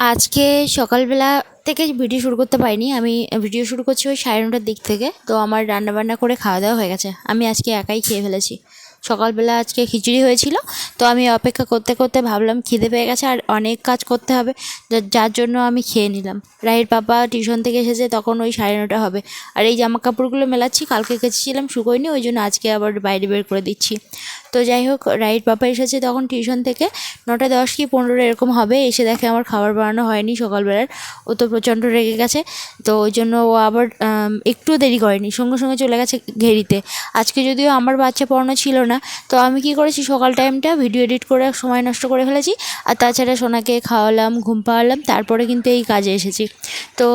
আজকে সকালবেলা থেকে ভিডিও শুরু করতে পারিনি। আমি ভিডিও শুরু করছি ওই সাড়ে নটার দিক থেকে। তো আমার রান্নাবান্না করে খাওয়া দাওয়া হয়ে গেছে। আমি আজকে একাই খেয়ে ফেলেছি। সকালবেলা আজকে খিচুড়ি হয়েছিল, তো আমি অপেক্ষা করতে করতে ভাবলাম খিদে পেয়ে গেছে আর অনেক কাজ করতে হবে যার জন্য আমি খেয়ে নিলাম। রাহির পাপা টিউশন থেকে এসেছে, তখন ওই সাড়ে নটা হবে। আর এই জামা কাপড়গুলো মেলাচ্ছি, কালকে কেচেছিলাম শুকোয়নি ওই জন্য আজকে আবার বাইরে বের করে দিচ্ছি। তো যাই হোক রাইট পাপা এসেছে তখন টিউশন থেকে, নটা দশ কি পনেরো এরকম হবে, এসে দেখে আমার খাবার বানানো হয়নি সকালবেলার, ও তো প্রচণ্ড রেগে গেছে, তো ওই জন্য ও আবার একটু দেরি করেনি, সঙ্গে সঙ্গে চলে গেছে ঘেরিতে। আজকে যদিও আমার বাচ্চা পড়ানো ছিল না তো আমি কি করেছি, সকাল টাইমটা ভিডিও এডিট করে সময় নষ্ট করে ফেলেছি। আর তাছাড়া সোনাকে খাওয়ালাম, ঘুম পাওয়ালাম তারপরে কিন্তু এই কাজে এসেছি। তো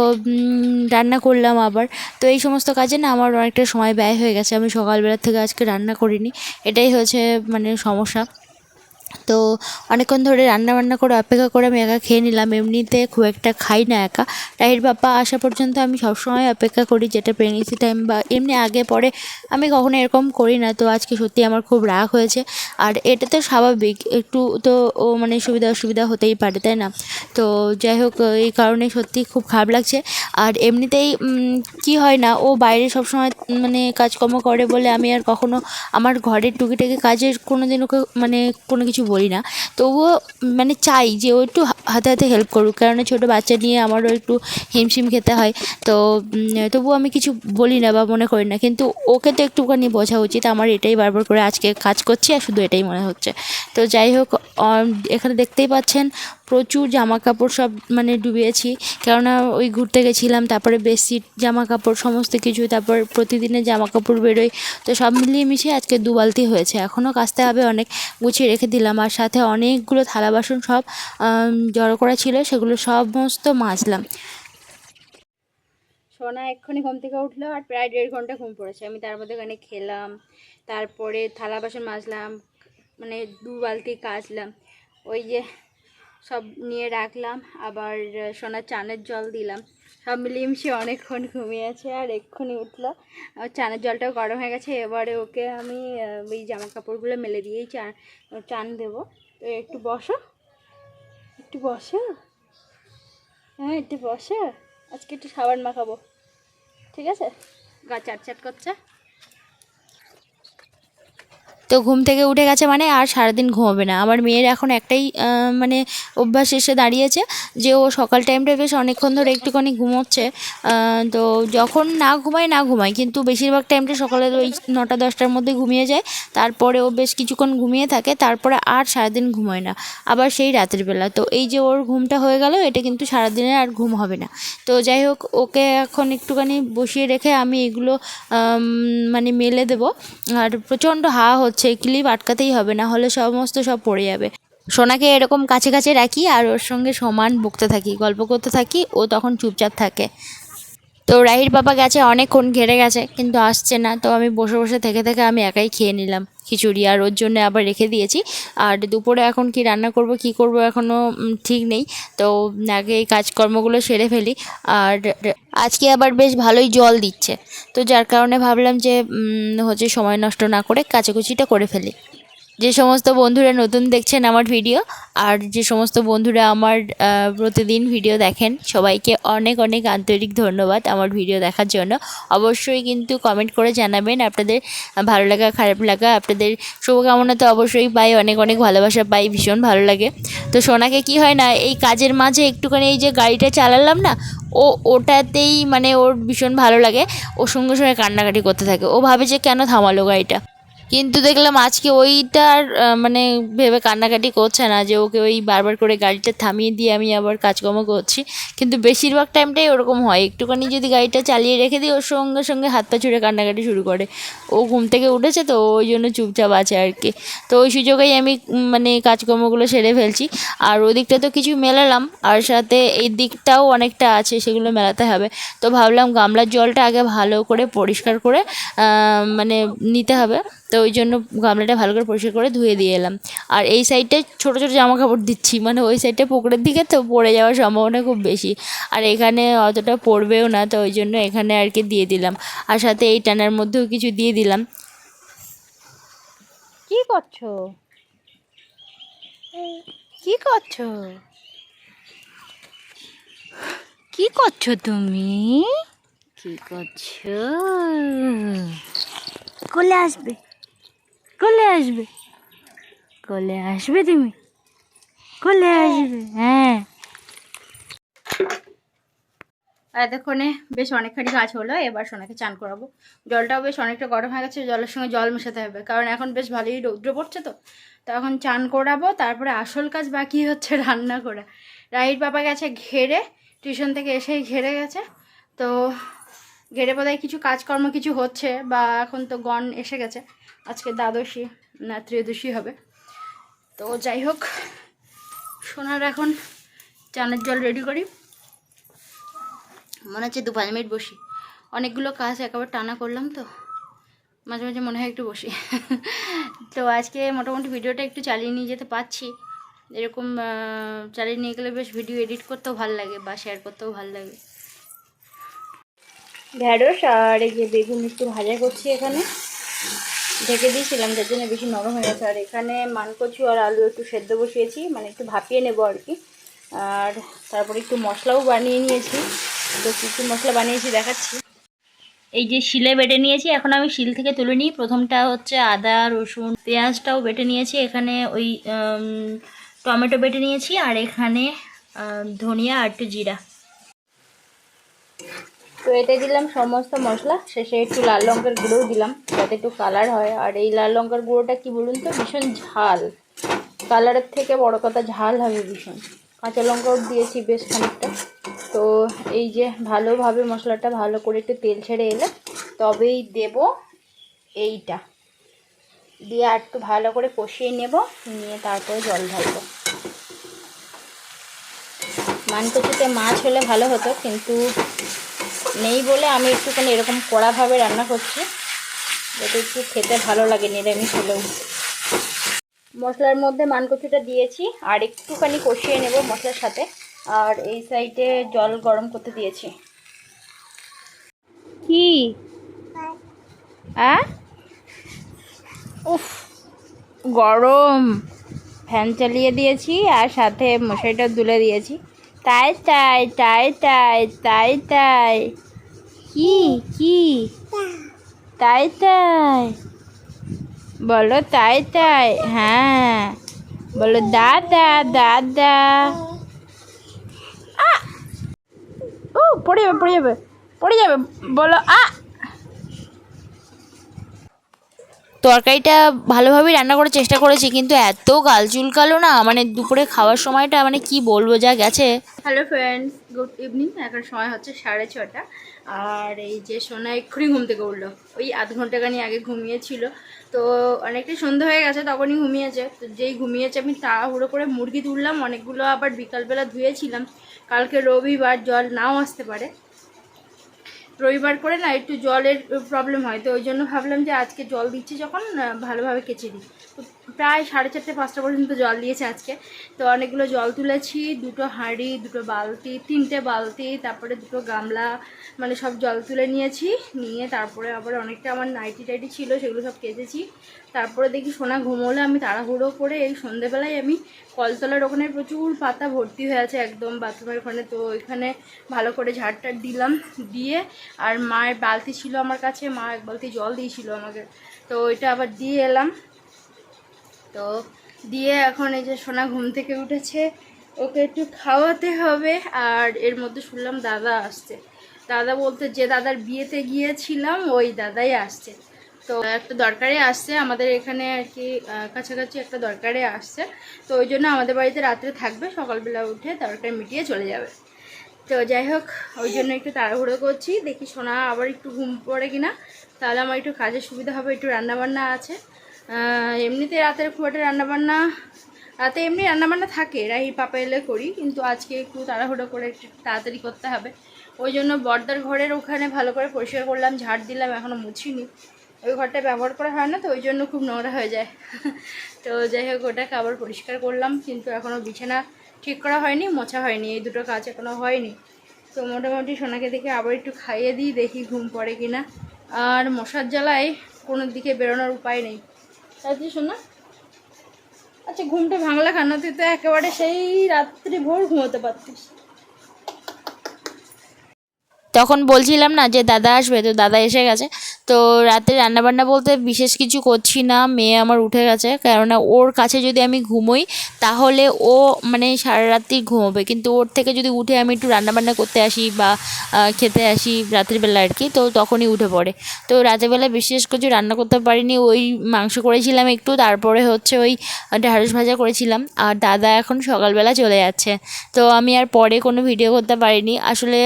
রান্না করলাম আবার। তো এই সমস্ত কাজে না আমার অনেকটা সময় ব্যয় হয়ে গেছে। আমি সকালবেলার থেকে আজকে রান্না করিনি। এটাই হচ্ছে মানে সমস্যা। তো অনেকক্ষণ ধরে রান্না বান্না করে অপেক্ষা করে আমি একা খেয়ে নিলাম। এমনিতে খুব একটা খাই না একা। রাহির বাপ্পা আসা পর্যন্ত আমি সবসময় অপেক্ষা করি যেটা প্রেগনেন্সি টাইম বা এমনি আগে পরে আমি কখনো এরকম করি না। তো আজকে সত্যি আমার খুব রাগ হয়েছে। আর এটা তো স্বাভাবিক। একটু তো ও মানে সুবিধা অসুবিধা হতেই পারে, তাই না? তো যাই হোক, এই কারণে সত্যি খুব খারাপ লাগছে। আর এমনিতেই কি হয় না, ও বাইরে সবসময় মানে কাজকর্ম করে বলে আমি আর কখনো আমার ঘরের টুকিটাকি কাজের কোনো দিন ওকে মানে কোনো কিছু বলি না। তবুও মানে চাই যে ও একটু হাতে হাতে হেল্প করুক। কারণ ছোটো বাচ্চা নিয়ে আমারও একটু হিমশিম খেতে হয়। তো তবুও আমি কিছু বলি না বা মনে করি না। কিন্তু ওকে তো একটুখানি বোঝা উচিত। আমার এটাই বারবার করে আজকে কাজ করছি আর শুধু এটাই মনে হচ্ছে। তো যাই হোক এখানে দেখতেই পাচ্ছেন প্রচুর জামা কাপড় সব মানে ডুবিয়েছি। কেননা ওই ঘুরতে গেছিলাম, তারপরে বেডশিট জামা কাপড় সমস্ত কিছু তারপর প্রতিদিনের জামা কাপড় বেরোয়। তো সব মিলিয়ে মিশিয়ে আজকে দু বালতি হয়েছে। এখনও কাচতে হবে অনেক, গুছিয়ে রেখে দিলাম। আর সাথে অনেকগুলো থালা বাসন সব জড়ো করা ছিল, সেগুলো সমস্ত মাজলাম। সোনা এক্ষুনি ঘুম থেকে উঠল আর প্রায় দেড় ঘণ্টা ঘুম পড়েছে। আমি তার মধ্যে ওখানে খেলাম, তারপরে থালা বাসন মাজলাম মানে দু বালতি কাচলাম। ওই যে সব নিয়ে রাখলাম, আবার সোনার চানের জল দিলাম। সব মিলিয়ে মিশিয়ে অনেকক্ষণ ঘুমিয়েছে আর এক্ষুনি উঠল। আর চানের জলটাও গরম হয়ে গেছে, এবারে ওকে আমি ওই জামা কাপড়গুলো মেলে দিয়েই চান চান দেবো। তো একটু বসো। একটু বসো। হ্যাঁ একটু বসো। আজকে একটু সাবান মাখাবো। ঠিক আছে? গা চাট চাট করছে? তো ঘুম থেকে উঠে গেছে মানে আর সারাদিন ঘুমাবে না। আমার মেয়ের এখন একটাই মানে অভ্যাস এসে দাঁড়িয়েছে যে ও সকাল টাইমটা বেশ অনেকক্ষণ ধরে একটুখানি ঘুমোচ্ছে। তো যখন না ঘুমায় না ঘুমায়। কিন্তু বেশিরভাগ টাইমটা সকালে ওই নটা, দশটার মধ্যে ঘুমিয়ে যায়। তারপরে ও বেশ কিছুক্ষণ ঘুমিয়ে থাকে, তারপরে আর সারাদিন ঘুমায় না। আবার সেই রাতের বেলা। তো এই যে ওর ঘুমটা হয়ে গেল, এটা কিন্তু সারাদিনের আর ঘুম হবে না। তো যাই হোক, ওকে এখন একটুখানি বসিয়ে রেখে আমি এগুলো মানে মেলে দেবো। আর প্রচণ্ড হাওয়া হচ্ছে। ক্লিপ আটকাতেই হবে, না হলে সমস্ত সব পড়ে যাবে। সোনাকে এরকম কাছে কাছে রাখি আর ওর সঙ্গে সমান বকতে থাকি, গল্প করতে থাকি, ও তখন চুপচাপ থাকে। তো রাহির বাবা গেছে, অনেকক্ষণ ঘেরে গেছে, কিন্তু আসছে না, তো আমি বসে বসে থেকে থেকে আমি একাই খেয়ে নিলাম। খিচুড়ি আর ওর জন্য আবার রেখে দিয়েছি। আর দুপুরে এখন কি রান্না করব, কি করব এখনও ঠিক নেই। তো আগে এই কাজকর্মগুলো সেরে ফেলি। আর আজকে আবার বেশ ভালোই জল দিচ্ছে। তো যার কারণে ভাবলাম যে হচ্ছে সময় নষ্ট না করে কাচাকুচিটা করে ফেলি। যে সমস্ত বন্ধুরা নতুন দেখছেন আমার ভিডিও আর যে সমস্ত বন্ধুরা আমার প্রতিদিন ভিডিও দেখেন, সবাইকে অনেক অনেক আন্তরিক ধন্যবাদ আমার ভিডিও দেখার জন্য। অবশ্যই কিন্তু কমেন্ট করে জানাবেন আপনাদের ভালো লাগা, খারাপ লাগা, আপনাদের শুভকামনা তো অবশ্যই পাই, অনেক অনেক ভালোবাসা পাই, ভীষণ ভালো লাগে। তো সোনাকে কি হয় না, এই কাজের মাঝে একটুখানি এই যে গাড়িটা চালালাম না, ও ওটাতেই মানে ওর ভীষণ ভালো লাগে, ও সঙ্গে সঙ্গে কান্নাকাটি করতে থাকে, ও ভাবে যে কেন থামালো গাড়িটা। কিন্তু দেখলাম আজকে ওইটার মানে ভেবে কান্নাকাটি করছে না যে ওকে ওই বারবার করে গাড়িটা থামিয়ে দিয়ে আমি আবার কাজকর্ম করছি। কিন্তু বেশিরভাগ টাইমটাই ওরকম হয়। একটুখানি যদি গাড়িটা চালিয়ে রেখে দিই, ওর সঙ্গে সঙ্গে হাত পা ছুড়ে কান্নাকাটি শুরু করে। ও ঘুম থেকে উঠেছে তো ওই জন্য চুপচাপ আছে আর কি। তো ওই সুযোগেই আমি মানে কাজকর্মগুলো সেরে ফেলছি। আর ওদিকটা তো কিছু মেলালাম, আর সাথে এই দিকটাও অনেকটা আছে, সেগুলো মেলাতে হবে। তো ভাবলাম গামলার জলটা আগে ভালো করে পরিষ্কার করে মানে নিতে হবে। তো ওই জন্য গামলাটা ভালো করে পরিষ্কার করে ধুয়ে দিয়ে এলাম। আর এই সাইডটায় ছোটো ছোটো জামা কাপড় দিচ্ছি মানে ওই সাইডটা পুকুরের দিকে তো পড়ে যাওয়ার সম্ভাবনা খুব বেশি। আর এখানে অতটা পড়বেও না তো ওই জন্য এখানে আর কি দিয়ে দিলাম। আর সাথে এই টানার মধ্যেও কিছু দিয়ে দিলাম। কি করছ? কি করছ? কি করছ তুমি? কি করছ? কোলে আসবে। কোলে আসবে। কোলে আসবে তুমি? কোলে আসবে হ্যাঁ। এতক্ষণে বেশ অনেকখানি কাজ হলো, এবার সোনাকে চান করাবো। জলটাও বেশ অনেকটা গরম হয়ে গেছে, জলের সঙ্গে জল মেশাতে হবে, কারণ এখন বেশ ভালোই রৌদ্র পড়ছে তো। তো এখন চান করাবো, তারপরে আসল কাজ বাকি হচ্ছে রান্না করা। রাহির বাবা গেছে ঘেরে, টিউশন থেকে এসেই ঘেরে গেছে। তো ঘেরে বোধহয় কিছু কাজকর্ম কিছু হচ্ছে, বা এখন তো গণ এসে গেছে। আজকে দ্বাদশী, না ত্রয়োদশী হবে। তো যাই হোক, সোনার এখন চানের জল রেডি করি। মনে হচ্ছে দু পাঁচ মিনিট বসি। অনেকগুলো কাজ একেবারে টানা করলাম তো, মাঝে মাঝে মনে হয় একটু বসি। তো আজকে মোটামুটি ভিডিওটা একটু চালিয়ে নিয়ে যেতে পারছি। এরকম চালিয়ে নিয়ে গেলে বেশ ভিডিও এডিট করতেও ভালো লাগে বা শেয়ার করতেও ভালো লাগে। ঢ্যাঁড়স আর এই যে বেগুন একটু ভাজা করছি এখানে। ঢেকে দিয়েছিলাম, যার জন্য বেশি নরম হয়ে গেছে। আর এখানে মানকচু আর আলু একটু সেদ্ধ বসিয়েছি মানে একটু ভাপিয়ে নেব আর কি। আর তারপরে একটু মশলাও বানিয়ে নিয়েছি। তো কী কী মশলা বানিয়েছি দেখাচ্ছি। এই যে শিলে বেটে নিয়েছি, এখন আমি শিল থেকে তুলে নিই। প্রথমটা হচ্ছে আদা, রসুন, পেঁয়াজটাও বেটে নিয়েছি। এখানে ওই টমেটো বেটে নিয়েছি। আর এখানে ধনিয়া আর একটু জিরা। তো এতে দিলাম সমস্ত মশলা, শেষে একটু লাল লঙ্কার গুঁড়োও দিলাম, যাতে একটু কালার হয়। আর এই লাল লঙ্কার গুঁড়োটা কি বলুন তো? ভীষণ ঝাল। কালারের থেকে বড় কথা ঝাল হবে ভীষণ। কাঁচা লঙ্কাও দিয়েছি বেশ খানিকটা। তো এই যে ভালোভাবে মশলাটা ভালো করে একটু তেল ছেড়ে এলে তবেই দেব এইটা। দিয়ে আর একটু ভালো করে কষিয়ে নেব, নিয়ে তারপরে জল ঢালবো। মানকচুতে মাছ হলে ভালো হতো, কিন্তু নেই বলে আমি একটুখানি এরকম কড়াভাবে রান্না করছি, যাতে একটু খেতে ভালো লাগে নিরামিষ হলেও। মশলার মধ্যে মানকচুটা দিয়েছি, আর একটুখানি কষিয়ে নেব মশলার সাথে। আর এই সাইডে জল গরম করতে দিয়েছি। কি? উফ, গরম। ফ্যান চালিয়ে দিয়েছি, আর সাথে মশারিটা তুলে দিয়েছি। তাই তাই তাই তাই তাই তাই। কি কি? তাই তাই। বলো তাই তাই হ্যাঁ। বলো দাদা দাদা! ও, পড়ে যাবে পড়ে যাবে পড়ে যাবে। বলো আ! তরকারিটা ভালোভাবেই রান্না করার চেষ্টা করেছি, কিন্তু এত গাল চুলকালো না মানে দুপুরে খাওয়ার সময়টা মানে কি বলব, যা গেছে। হ্যালো ফ্রেন্ডস গুড ইভিনিং এখন সময় হচ্ছে সাড়ে ছটা। আর এই যে সোনা এক্ষুনি ঘুম থেকে উঠল। ওই আধ ঘন্টাখানি আগে ঘুমিয়েছিল। তো অনেকটাই সন্ধ্যা হয়ে গেছে, তখনই ঘুমিয়েছে। তো যেই ঘুমিয়েছে, আমি তাড়াহুড়ো করে মুরগি তুললাম। অনেকগুলো আবার বিকালবেলা ধুয়েছিলাম। কালকে রবিবার জল নাও আসতে পারে। রবিবার করে না একটু জলের প্রবলেম হয়। তো ওই জন্য ভাবলাম যে আজকে জল দিচ্ছি যখন ভালোভাবে কেচে দিই। তো প্রায় সাড়ে চারটে, পাঁচটা পর্যন্ত জল দিয়েছে আজকে। তো অনেকগুলো জল তুলেছি, দুটো হাঁড়ি, দুটো বালতি, তিনটে বালতি, তারপরে দুটো গামলা মানে সব জল তুলে নিয়েছি। নিয়ে তারপরে আবার অনেকটা আমার নাইটি টাইটি ছিল, সেগুলো সব কেচেছি। তারপরে দেখি সোনা ঘুমোলে, আমি তাড়াহুড়ো করে এই সন্ধেবেলায় আমি কলতলার ওখানে প্রচুর পাতা ভর্তি হয়ে আছে একদম বাথরুমের ওখানে। তো ওইখানে ভালো করে ঝাড়টার দিলাম, দিয়ে আর মায়ের বালতি ছিল আমার কাছে, মা এক বালতি জল দিয়েছিল আমাকে। তো ওইটা আবার দিয়ে এলাম। তো দিয়ে এখন এই যে সোনা ঘুম থেকে উঠেছে, ওকে একটু খাওয়াতে হবে। আর এর মধ্যে শুনলাম দাদা আসছে। দাদা বলতে যে দাদার বিয়েতে গিয়েছিলাম, ওই দাদাই আসছে। তো একটা দরকারে আসছে, আমাদের এখানে আর কি কাছাকাছি একটা দরকারে আসছে। তো ওই জন্য আমাদের বাড়িতে রাত্রে থাকবে, সকালবেলা উঠে দরকার মিটিয়ে চলে যাবে। তো যাই হোক, ওই জন্য একটু তাড়াহুড়ো করছি। দেখি সোনা আবার একটু ঘুম পড়ে কিনা, তাহলে আমার একটু কাজের সুবিধা হবে, একটু রান্নাবান্না আছে। এমনিতে রাতের খুব একটা রান্নাবান্না, রাতে এমনি রান্নাবান্না থাকে রাহি পাপা এলে করি, কিন্তু আজকে একটু তাড়াহুড়ো করে একটু তাড়াতাড়ি করতে হবে। ওই জন্য বর্দার ঘরের ওখানে ভালো করে পরিষ্কার করলাম, ঝাড় দিলাম এখনও মুছিনি। ওই ঘরটা ব্যবহার করা হয় না তো, ওই জন্য খুব নোংরা হয়ে যায়। তো যাই হোক, ওটাকে আবার পরিষ্কার করলাম, কিন্তু এখনও বিছানা ঠিক করা হয়নি, মোছা হয়নি, এই দুটো কাজ এখনও হয়নি। তো মোটামুটি সোনাকে দেখে আবার একটু খাইয়ে দিই, দেখি ঘুম পড়ে কিনা। আর মশার জ্বালায় কোনো দিকে বেরোনোর উপায় নেই। আচ্ছা ঘুমটা ভাঙলা খানা তুই তো একেবারে সেই রাত্রি ভোর ঘুমোতে পারতিস। তখন বলছিলাম না যে, দাদা আসবে। তো দাদা এসে গেছে। তো রাতে রান্নাবান্না বলতে বিশেষ কিছু করছি না। মেয়ে আমার উঠে গেছে। কেননা ওর কাছে যদি আমি ঘুমোই, তাহলে ও মানে সারা রাত্রি ঘুমোবে। কিন্তু ওর থেকে যদি উঠে আমি একটু রান্নাবান্না করতে আসি বা খেতে আসি রাত্রিবেলা আর কি, তো তখনই উঠে পড়ে। তো রাতেরবেলা বিশেষ কিছু রান্না করতে পারিনি। ওই মাংস করেছিলাম একটু, তারপরে হচ্ছে ওই ঢ্যাঁড়স ভাজা করেছিলাম। আর দাদা এখন সকালবেলা চলে যাচ্ছে। তো আমি আর পরে কোনো ভিডিও করতে পারিনি। আসলে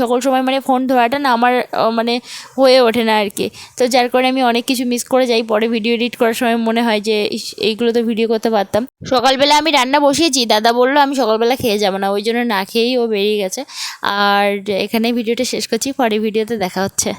সকল সময় মানে ফোন ধরাটা না আমার মানে হয়ে ওঠে না আর কি তো যার কারণে আমি অনেক কিছু মিস করে যাই। পরে ভিডিও এডিট করার সময় মনে হয় যে এইগুলো তো ভিডিও করতে পারতাম। সকালবেলা আমি রান্না বসিয়েছি। দাদা বলল, আমি সকালবেলা খেয়ে যাব না। ওই জন্য না খেয়েই ও বেরিয়ে গেছে। আর এখানে ভিডিওটা শেষ করছি। পরে ভিডিওতে দেখা হচ্ছে।